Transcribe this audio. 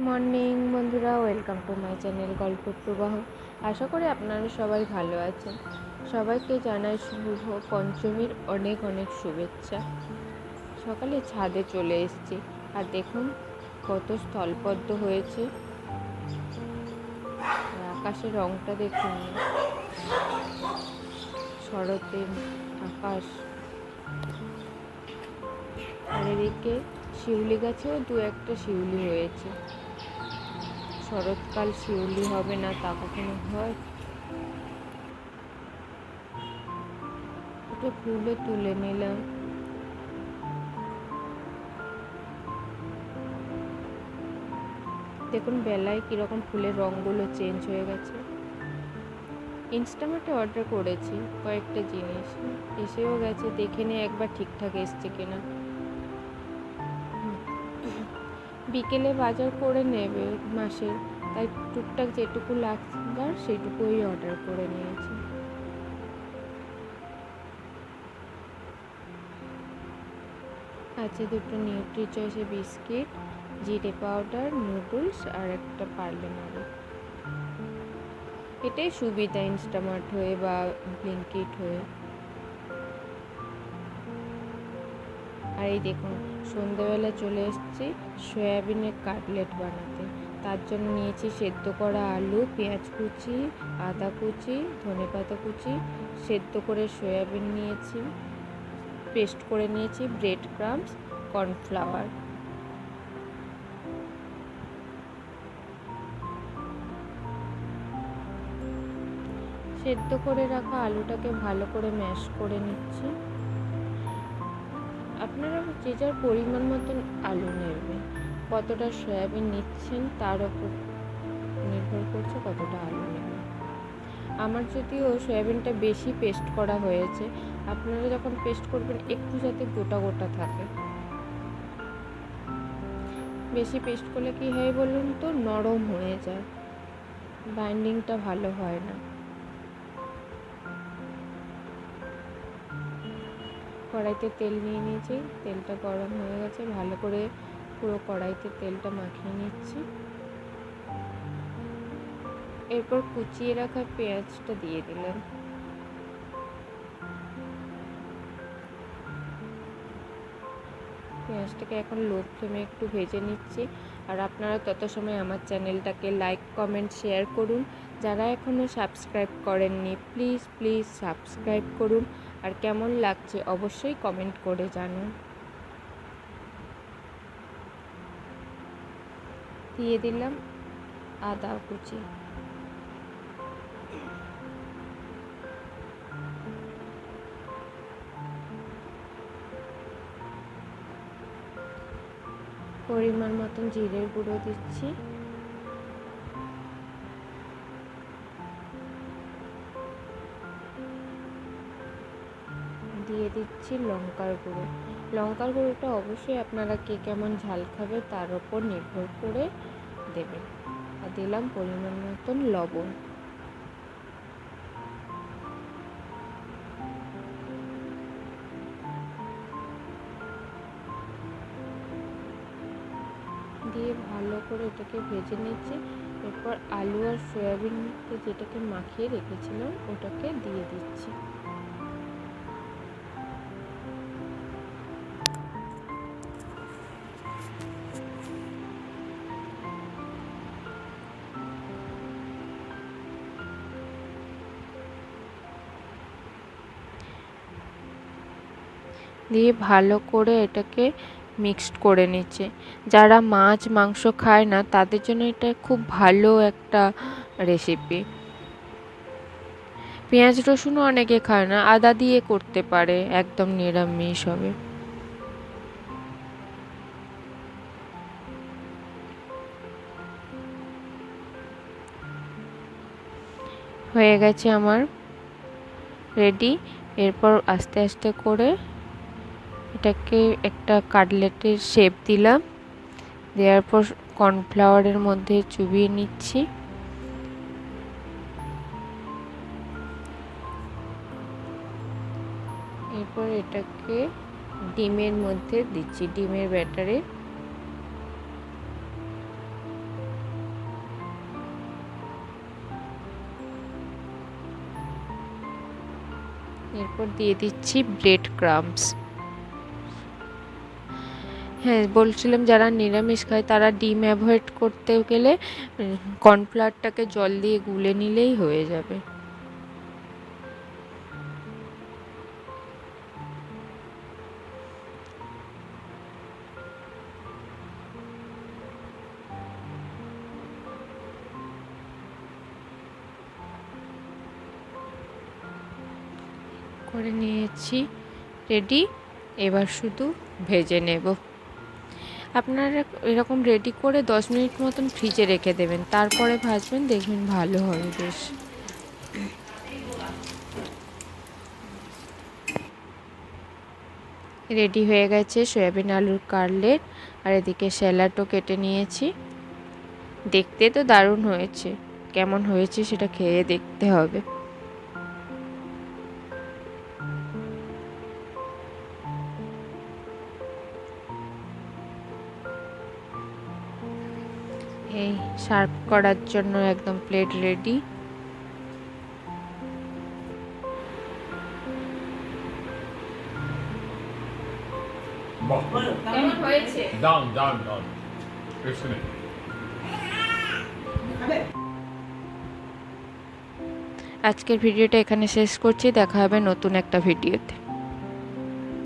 Morning বন্ধুরা। Welcome to my channel গল্প প্রবাহ আশা করি আপনারা সবাই ভালো আছেন। সবাইকে জানাই শুভ পঞ্চমীর অনেক অনেক শুভেচ্ছা। সকালে ছাদে চলে এসেছি। আর দেখুন, কত স্থলপদ্ম হয়েছে। আকাশের রংটা দেখুন। শরতের আকাশ। আর এদিকে শিউলি গাছেও দু একটা শিউলি হয়েছে। শরৎকাল শিউলি হবে না তা কখনো হয়? ওটা ফুলও তুলে নিলাম। দেখুন, বেলায় কীরকম ফুলের রঙগুলো চেঞ্জ হয়ে গেছে। ইনস্টামার্টে অর্ডার করেছি কয়েকটা জিনিস। এসেও গেছে, দেখে নিয়ে একবার ঠিকঠাক এসছে কিনা। বিকেলে বাজার করে নেবে মাসের, তাই টুকটাক যেটুকু লাগবার সেটুকুই অর্ডার করে নিয়েছি। আছে দুটো নিউট্রি চয়েসে বিস্কিট, জিরে পাউডার, নুডলস আর একটা পার্লে নাড়ু এটাই সুবিধা ইনস্টামার্ট হয়ে বা ব্লিঙ্কিট হয়ে। আর এই দেখুন, সন্ধ্যেবেলা চলে এসেছি সয়াবিনের কাটলেট বানাতে। তার জন্য নিয়েছি সেদ্ধ করা আলু, পেঁয়াজ কুচি, আদা কুচি, ধনে পাতা কুচি, সেদ্ধ করে সয়াবিন নিয়েছি, পেস্ট করে নিয়েছি ব্রেড ক্রামস, কর্নফ্লাওয়ার। সেদ্ধ করে রাখা আলুটাকে ভালো করে ম্যাশ করে নিচ্ছি। আপনারা যে যার পরিমাণ মতন আলু নেবেন কতটা সয়াবিন নিচ্ছেন তার ওপর নির্ভর করছে কতটা আলু নেবেন। আমার যদিও সয়াবিনটা বেশি পেস্ট করা হয়েছে, আপনারা যখন পেস্ট করবেন একটু যাতে গোটা গোটা থাকে। বেশি পেস্ট করলে কি হয় বলুন তো? নরম হয়ে যায়। বাইন্ডিংটা ভালো হয় না। কড়াইতে তেল নিয়ে নিয়েছি। তেলটা গরম হয়ে গেছে। ভালো করে পুরো কড়াইতে তেলটা মাখিয়ে নিচ্ছি। এরপর কুচিয়ে রাখা পেঁয়াজটা দিয়ে দিলাম। পেঁয়াজটাকে এখন লো ফ্লেমে একটু ভেজে নিচ্ছি। আর আপনারা তত সময় আমার চ্যানেলটাকে লাইক, কমেন্ট, শেয়ার করুন। যারা এখনও সাবস্ক্রাইব করেননি, প্লিজ প্লিজ সাবস্ক্রাইব করুন। আর কেমন লাগছে অবশ্যই কমেন্ট করে জানুন। দিয়ে দিলাম আদা কুচি। পরিমাণ মতন জিরের গুঁড়ো দিচ্ছি। দিয়ে দিচ্ছি লঙ্কার গুঁড়ো। লঙ্কার গুঁড়োটা অবশ্যই আপনারা কে কেমন ঝাল খাবে তার ওপর নির্ভর করে দেবেন আর দিলাম পরিমাণ মতন লবণ। দিয়ে ভালো করে এটাকে ভেজে নিচ্ছি। এরপর আলু আর সয়াবিনকে যেটাকে মাখিয়ে রেখেছিলাম, ওটাকে দিয়ে দিচ্ছি। দিয়ে ভালো করে এটাকে মিক্সড করে নিচ্ছে। যারা মাছ, মাংস খায় না, তাদের জন্য এটা খুব ভালো একটা রেসিপি পেঁয়াজ, রসুনও অনেকে খায় না, আদা দিয়ে করতে পারে, একদম নিরামিষ হবে। হয়ে গেছে আমার রেডি এরপর আস্তে আস্তে করে এটাকে একটা কাটলেটের শেপ দিলাম। দেওয়ার পর কর্নফ্লাওয়ারের মধ্যে চুবিয়ে নিচ্ছি। এরপর এটাকে ডিমের মধ্যে দিচ্ছি, ডিমের ব্যাটারে। এরপর দিয়ে দিচ্ছি ব্রেড ক্রাম্পস হ্যাঁ বলছিলাম যারা নিরামিষ খায় তারা ডিম অ্যাভয়েড করতে গেলে কর্নফ্লাওয়ারটাকে জল দিয়ে গুলে নিলেই হয়ে যাবে। করে নিয়েছি, রেডি। এবার শুধু ভেজে নেব। আপনারা এরকম রেডি করে দশ মিনিট মতন ফ্রিজে রেখে দেবেন। তারপরে ভাজবেন, দেখবেন ভালো হবে বেশ। রেডি হয়ে গেছে সয়াবিন আলুর কাটলেট আর এদিকে স্যালাডও কেটে নিয়েছি। দেখতে তো দারুণ হয়েছে। কেমন হয়েছে সেটা খেয়ে দেখতে হবে। এই সার্ভ করার জন্য একদম প্লেট রেডি। আজকের ভিডিওটা এখানে শেষ করছি দেখা হবে নতুন একটা ভিডিওতে।